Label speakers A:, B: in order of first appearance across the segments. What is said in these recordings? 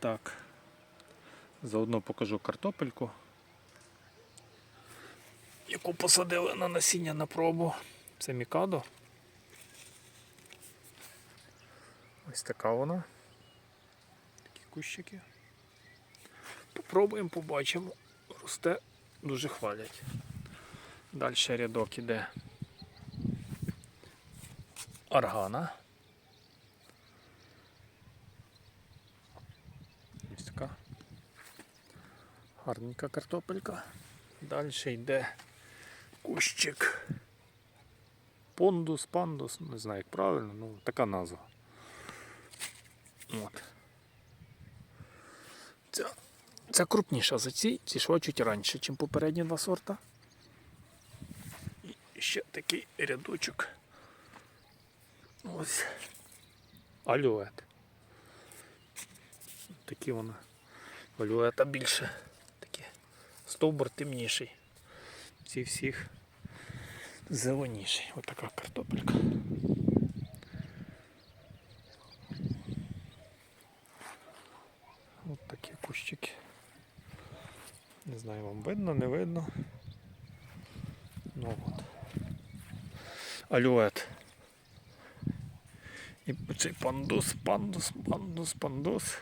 A: Так. Заодно покажу картопельку. Яку посадили на насіння на пробу. Це мікадо. Ось така вона. Такі кущики. Попробуємо, побачимо. Росте, дуже хвалять. Далі рядок іде аргана. Ось така. Гарненька картопелька. Далі йде кущик. Пондус, пандус, не знаю як правильно, ну така назва. От. Ця, ця крупніша за ці, ці йшла чуть раніше, ніж попередні два сорта. І ще такий рядочок. Ось. Алюет. Такі вона. Алюета більше. Стовбур темніший. Ці всіх зеленіший. Отака картопелька. От такі кущики. Не знаю, вам видно, не видно. Ну от. Алюет. І цей пандус, пандус, пандус, пандус.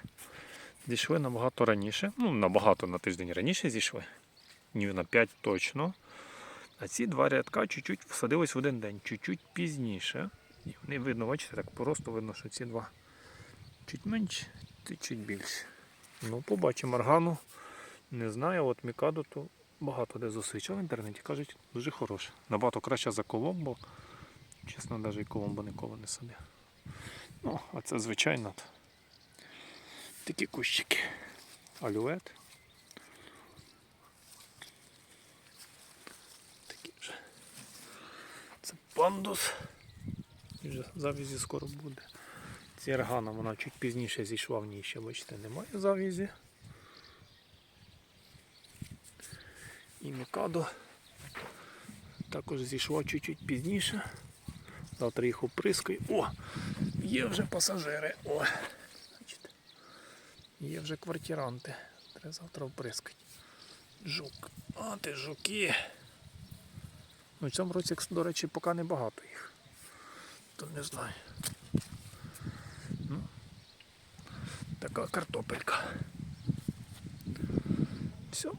A: Зійшли набагато раніше. Ну, набагато на тиждень раніше зійшли. Ні на 5 точно. А ці два рядка чуть-чуть всадились в один день, чуть-чуть пізніше. І вони видно, бачите, так просто видно, що ці два чуть менше, чуть більше. Ну, побачимо аргану. Не знаю, от Мікадо то багато де зустрічав в інтернеті. Кажуть, дуже хороше. Набагато краще за Коломбо. Чесно, навіть і Коломбо ніколи не садив. Ну, а це звичайно. Такі кущики. Алюет. Такі вже. Це пандус. І вже завізі скоро буде. Ці аргана вона чуть пізніше зійшла в ній ще, бачите, немає завізі. І Мікадо також зійшла чуть-чуть пізніше. Завтра їх оприскаю. О! Є вже пасажири. О! Є вже квартиранти. Треба завтра вприскати. Жук. А ти жуки. Ну, в цьому році, до речі, поки не багато їх. То не знаю. Ну, така картопелька. Все.